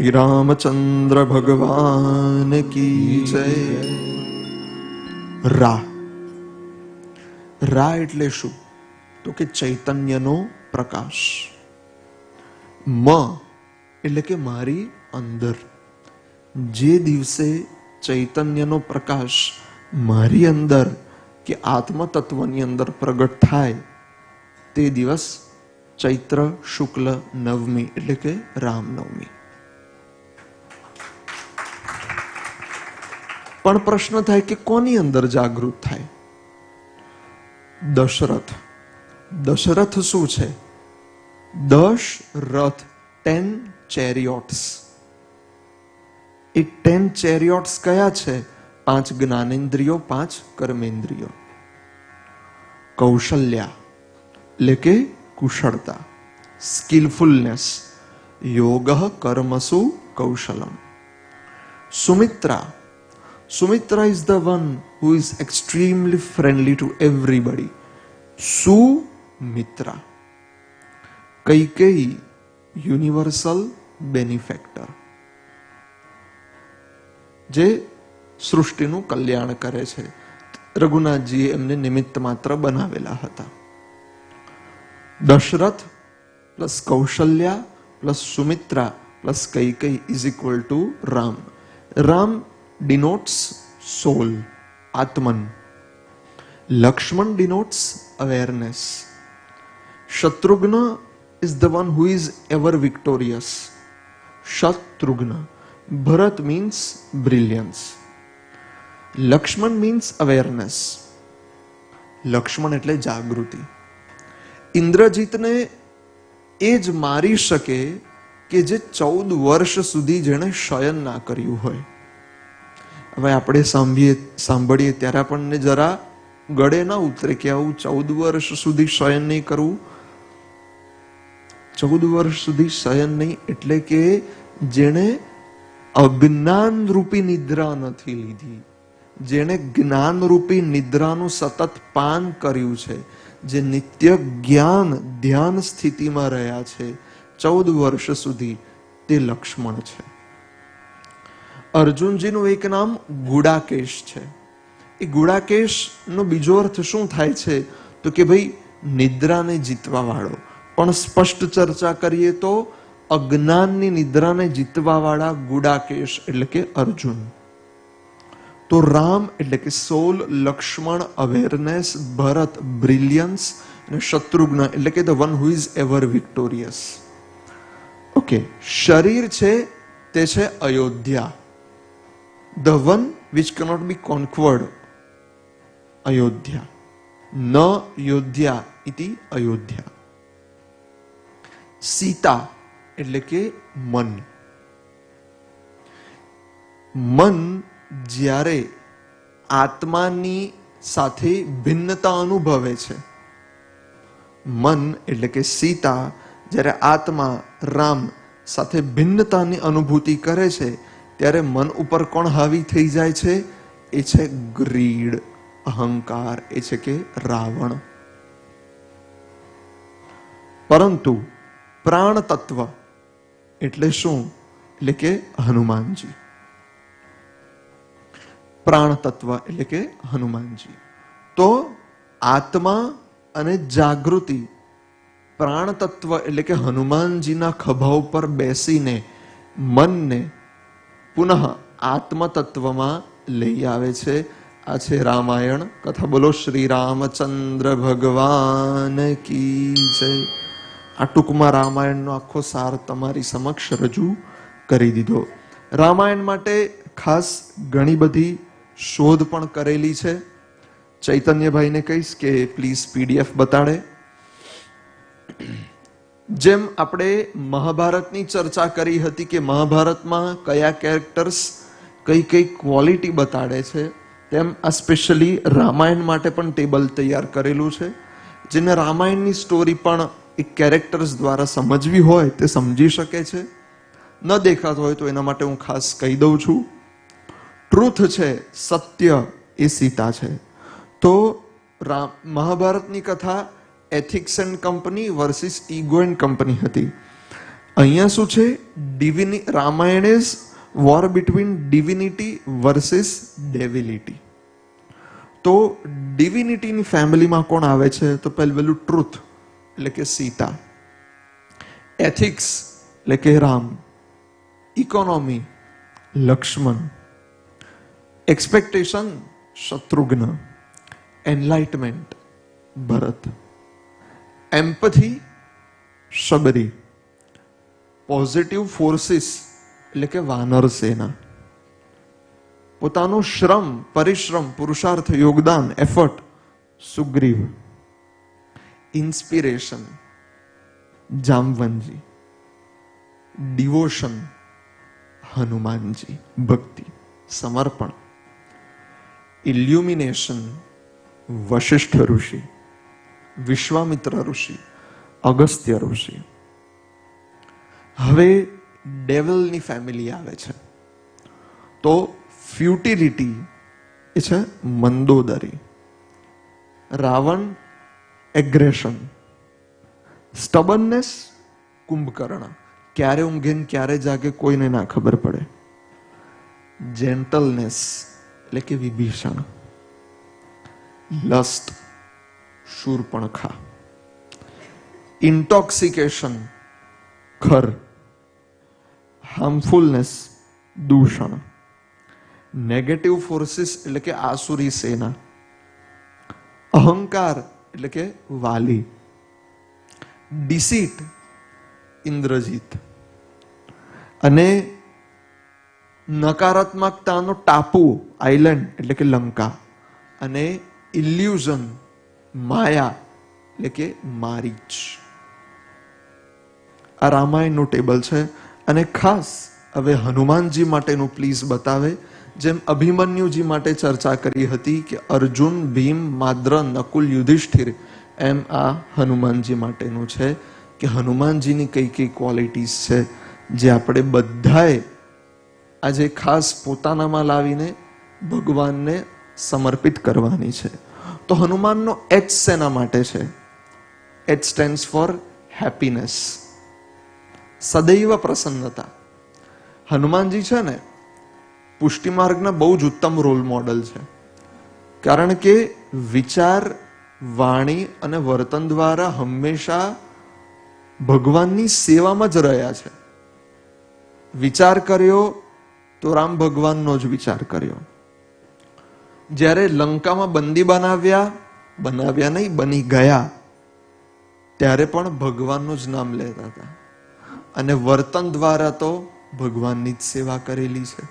શ્રી રામચંદ્ર ભગવાન કી જય રા રા એટલે શું તો કે ચૈતન્યનો પ્રકાશ મ એટલે કે મારી અંદર જે દિવસે ચૈતન્યનો પ્રકાશ મારી અંદર કે આત્મ તત્વની અંદર પ્રગટ થાય તે દિવસ ચૈત્ર શુક્લ નવમી એટલે કે રામનવમી પણ પ્રશ્ન થાય કે કોની અંદર જાગૃત થાય? દશરથ. દશરથ શું છે? દશ રથ ટેન ચેરિયોટ્સ એ ટેન ચેરિયોટ્સ કયા છે? પાંચ જ્ઞાનેન્દ્રિયો, પાંચ કર્મેન્દ્રિયો. કૌશલ્યા. એટલે કે કુશળતા. સ્કિલફુલનેસ. યોગ કર્મસુ કૌશલમ. Sumitra. Sumitra is the one who is extremely friendly to everybody Sumitra Kaikei, universal benefactor જે સૃષ્ટિનું કલ્યાણ કરે છે. રઘુનાથજીએ એમને નિમિત્ત માત્ર બનાવેલા હતા. Dasharath plus Kaushalya plus Sumitra plus Kaikeyi Kaikeyi is equal to Ram. Ram denotes soul Atman Lakshman denotes awareness Shatrughna is the one who is ever victorious Shatrughna Bharat means brilliance Lakshman means awareness Lakshman એટલે જાગૃતિ. ઇન્દ્રજીતને એ જ મારી શકે કે જે ચૌદ વર્ષ સુધી જેણે શયન ના કર્યું હોય. હવે આપણે સાંભળીએ સાંભળીએ ત્યારે આપણને જરા ગળે ના ઉતરે કે આવું ચૌદ વર્ષ સુધી શયન નહીં કરવું. ચૌદ વર્ષ સુધી શયન નહીં એટલે કે જેણે અજ્ઞાન રૂપી નિદ્રા નથી લીધી. જેણે જ્ઞાન રૂપી નિદ્રાનું સતત પાન કર્યું છે. જે નિત્ય જ્ઞાન ધ્યાન સ્થિતિમાં રહ્યા છે. ચૌદ વર્ષ સુધી તે લક્ષ્મણ છે. અર્જુનજીનું એક નામ ગુડાકેશ છે. એ ગુડાકેશનો બીજો અર્થ શું થાય છે? તો કે ભાઈ, નિદ્રાને જીતવા વાળો. પણ સ્પષ્ટ ચર્ચા કરીએ તો, અજ્ઞાનની નિદ્રાને જીતવા વાળા ગુડાકેશ એટલે કે અર્જુન. તો રામ એટલે કે સોલ, લક્ષ્મણ, અવેરનેસ, ભરત, બ્રિલિયન્સ અને શત્રુઘ્ન એટલે કે the one who is ever victorious. Okay, શરીર છે, તે છે Ayodhya. The one which cannot be conquered Ayodhya ન યોધ્યા ઇતિ અયોધ્યા સીતા એટલે કે મન મન જ્યારે આત્માની સાથે ભિન્નતા અનુભવે છે મન એટલે કે સીતા જ્યારે આત્મા રામ સાથે ભિન્નતાની અનુભૂતિ કરે છે ત્યારે મન ઉપર કોણ હાવી થઈ જાય છે? એ છે ગ્રીડ, અહંકાર, એ છે કે રાવણ. પરંતુ પ્રાણ તત્વ એટલે શું? એટલે કે હનુમાનજી. પ્રાણ તત્વ એટલે કે હનુમાનજી. તો આત્મા અને જાગૃતિ પ્રાણ તત્વ એટલે કે હનુમાનજીના ખભા ઉપર બેસીને મનને પુનઃ આત્મતત્વમાં લઈ આવે છે. આ છે રામાયણ. કથા બોલો, શ્રી રામચંદ્ર ભગવાન કી જય. આ ટૂંકમાં રામાયણનો આખો સાર તમારી સમક્ષ રજૂ કરી દીધો. રામાયણ માટે ખાસ ઘણી બધી શોધ પણ કરેલી છે. ચૈતન્યભાઈને કહીશ કે પ્લીઝ પીડીએફ બતાડે. જેમ આપણે મહાભારતની ચર્ચા કરી હતી કે મહાભારતમાં કયા કેરેક્ટર્સ કઈ કઈ ક્વોલિટી બતાડે છે, તેમ આ સ્પેશિયલી રામાયણ માટે પણ ટેબલ તૈયાર કરેલું છે. જેને રામાયણની સ્ટોરી પણ એ કેરેક્ટર્સ દ્વારા સમજવી હોય તે સમજી શકે છે. ન દેખાતો હોય તો એના માટે હું ખાસ કહી દઉં છું. ટ્રુથ છે, સત્ય એ સીતા છે. તો રામ મહાભારતની કથા ethics and company versus ego and company હતી. અહીંયા શું છે? Divine Ramayan is war between divinity versus devility તો ડિવિનિટીની ફેમિલીમાં કોણ આવે છે? તો પહેલું પહેલું ટ્રુથ એટલે કે સીતા. એથિક્સ એટલે કે Ram. Economy Laxman. Expectation Shatrughan. Enlightenment Bharat. એમ્પથી Shabari positive forces એટલે કે વાનર સેના પોતાનું શ્રમ પરિશ્રમ પુરુષાર્થ યોગદાન effort Sugriva inspiration Jamvanji devotion Hanumanji ભક્તિ સમર્પણ ઇલ્યુમિનેશન વશિષ્ઠ ઋષિ વિશ્વામિત્ર ઋષિ, અગસ્ત્ય ઋષિ. હવે ડેવલની ફેમિલી આવે છે. તો ફ્યુટિલિટી એ છે Mandodari. Ravan aggression stubbornness Kumbhakarna. ક્યારે ઊંઘે ને ક્યારે જાગે કોઈને ના ખબર પડે. જેન્ટલનેસ એટલે કે વિભીષણ. લસ્ટ શૂરપણખા. ઇન્ટોક્સિકેશન ખર. હાર્મફુલનેસ દૂષણ. નેગેટિવ ફોર્સિસ એટલે કે આસુરી સેના. અહંકાર એટલે કે વાલી. ડિસીટ ઇન્દ્રજીત. અને નકારાત્મકતાનો ટાપુ આઇલેન્ડ એટલે કે લંકા. અને ઇલ્યુઝન માયા, એટલે કે મારીચ આ રામાયણનું ટેબલ છે અને ખાસ હવે હનુમાનજી માટેનું પ્લીઝ બતાવે, જેમ અભિમન્યુજી માટે ચર્ચા કરી હતી કે અર્જુન, ભીમ, માદ્ર, નકુલ, યુધિષ્ઠિર એમ આ હનુમાનજી માટેનું છે કે હનુમાનજીની કઈ કઈ ક્વોલિટીઝ છે જે આપણે બધાએ આજે ખાસ પોતાનામાં લાવીને ભગવાનને સમર્પિત કરવાની છે. તો હનુમાનનો એચ સેના માટે છે? એચ સ્ટેન્ડ્સ ફોર હેપીનેસ સદૈવ પ્રસન્નતા. હનુમાનજી છે ને, પુષ્ટિ માર્ગના બહુ જ ઉત્તમ રોલ મોડલ છે. કારણ કે વિચાર, વાણી અને વર્તન દ્વારા હંમેશા ભગવાનની સેવામાં જ રહ્યા છે. વિચાર કર્યો તો રામ ભગવાનનો જ વિચાર કર્યો. જ્યારે લંકામાં બંદી બનાવ્યા બનાવ્યા નહીં, બની ગયા, ત્યારે પણ ભગવાનનું જ નામ લેતા હતા. અને વર્તન દ્વારા તો ભગવાનની જ સેવા કરેલી છે.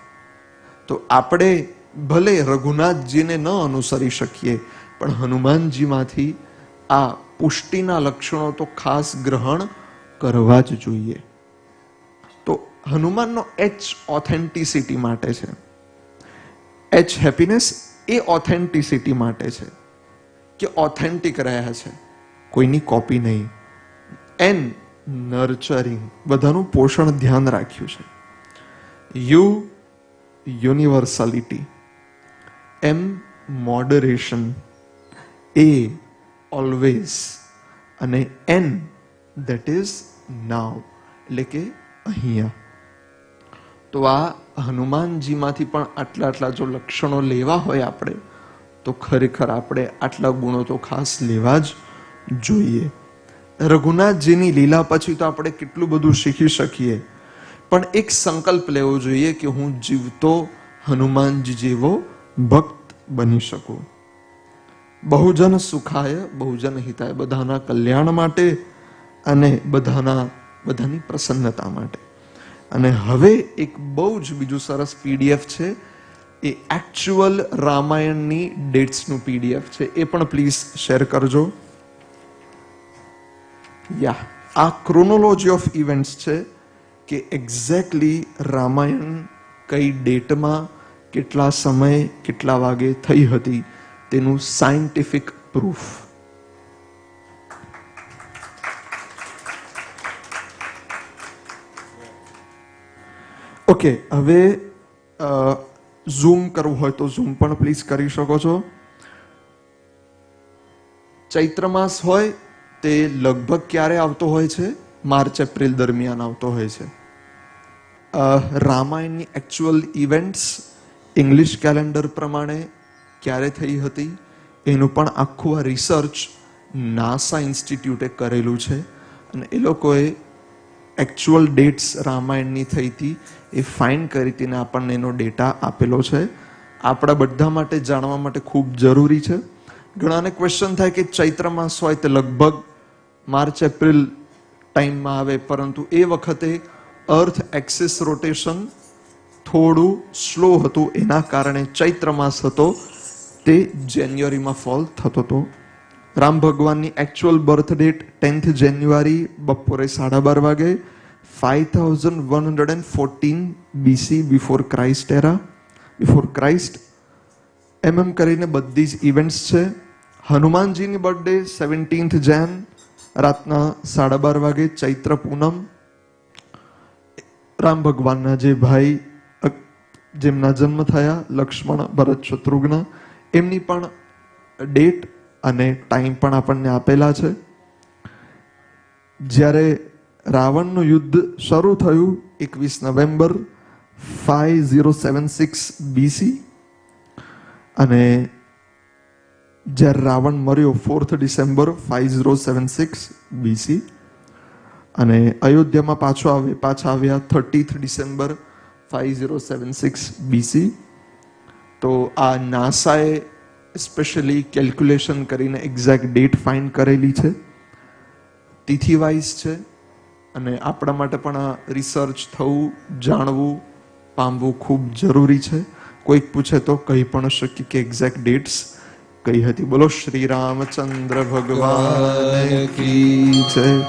તો આપણે ભલે રઘુનાથજીને ન અનુસરી શકીએ, પણ હનુમાનજીમાંથી આ પુષ્ટિના લક્ષણો તો ખાસ ગ્રહણ કરવા જ જોઈએ. તો હનુમાનનો એચ ઓથેન્ટિસિટી માટે છે. એચ હેપીનેસ એ ઓથેન્ટિસિટી માટે છે કે ઓથેન્ટિક રહ્યા છે. કોઈની કોપી નહીં. એન નર્ચરિંગ બધાનું પોષણ ધ્યાન રાખ્યું છે. U universality M moderation A always અને એન ધેટ ઇઝ નાવ એટલે કે અહીંયા. તો આ હનુમાનજીમાંથી પણ આટલા આટલા જો લક્ષણો લેવા હોય આપણે, તો ખરેખર આપણે આટલા ગુણો તો ખાસ લેવા જ જોઈએ. રઘુનાથજીની લીલા પછી તો આપણે કેટલું બધું શીખી શકીએ. પણ એક સંકલ્પ લેવો જોઈએ કે હું જીવતો હનુમાનજી જેવો ભક્ત બની શકું. બહુજન સુખાય, બહુજન હિતાય બધાના કલ્યાણ માટે અને બધાના બધાની પ્રસન્નતા માટે. અને હવે એક બહુ જ બીજું સરસ પીડીએફ છે. એ એકચ્યુઅલ રામાયણની ડેટ્સનું પીડીએફ છે. એ પણ પ્લીઝ શેર કરજો. યા આ ક્રોનોલોજી ઓફ ઇવેન્ટ્સ છે કે એક્ઝેક્ટલી રામાયણ કઈ ડેટમાં કેટલા સમય, કેટલા વાગે થઈ હતી, તેનું સાયન્ટિફિક પ્રૂફ ઓકે, હવે ઝૂમ કરવું હોય તો ઝૂમ પણ પ્લીઝ કરી શકો છો. ચૈત્ર માસ હોય તે લગભગ ક્યારે આવતો હોય છે? માર્ચ, એપ્રિલ દરમિયાન આવતો હોય છે. રામાયણની એકચ્યુઅલ ઇવેન્ટ્સ ઇંગ્લિશ કેલેન્ડર પ્રમાણે ક્યારે થઈ હતી? એનું પણ આખું આ રિસર્ચ નાસા ઇન્સ્ટિટ્યૂટે કરેલું છે. અને એ લોકોએ એકચ્યુઅલ ડેટ્સ રામાયણની થઈ હતી એ ફાઇન કરી હતીને આપણને એનો ડેટા આપેલો છે. આપણા બધા માટે જાણવા માટે ખૂબ જરૂરી છે. ઘણાને ક્વેશ્ચન થાય કે ચૈત્ર માસ હોય તે લગભગ માર્ચ, એપ્રિલ ટાઈમમાં આવે, પરંતુ એ વખતે અર્થ એક્સિસ રોટેશન થોડું સ્લો હતું. એના કારણે ચૈત્ર માસ હતો. તે જાન્યુઆરીમાં ફોલ થતો હતો. રામ ભગવાનની actual birth date tenth January બપોરે સાડા બાર વાગે five thousand one hundred and fourteen BC before Christ era before Christ એમ એમ કરીને બધી જ ઇવેન્ટ્સ છે. હનુમાનજીની બર્થડે સેવન્ટીન્થ જેન રાતના સાડા બાર વાગે, ચૈત્ર પૂનમ. રામ ભગવાનના જે ભાઈ જેમના જન્મ થયા, લક્ષ્મણ, ભરત, શત્રુઘ્ન, એમની પણ ડેટ અને ટાઈમ પણ આપણને આપેલા છે. જ્યારે રાવણનું યુદ્ધ શરૂ થયું એકવીસ November five zero seven six BC અને જ્યારે Ravan મર્યો fourth December five zero seven six BC અને અયોધ્યામાં પાછો આવે, પાછા આવ્યા thirtieth December five zero seven six BC તો આ નાસાએ સ્પેશિયલી કેલ્ક્યુલેશન કરીને એક્ઝેક્ટ ડેટ ફાઇન્ડ કરેલી છે. તિથિ વાઇઝ છે. અને આપણા માટે પણ આ રિસર્ચ થવું, જાણવું, પામવું ખૂબ જરૂરી છે. કોઈક પૂછે તો કહી પણ શકીએ કે એક્ઝેક્ટ ડેટ્સ કઈ હતી. બોલો, શ્રી રામચંદ્ર ભગવાન કી જય.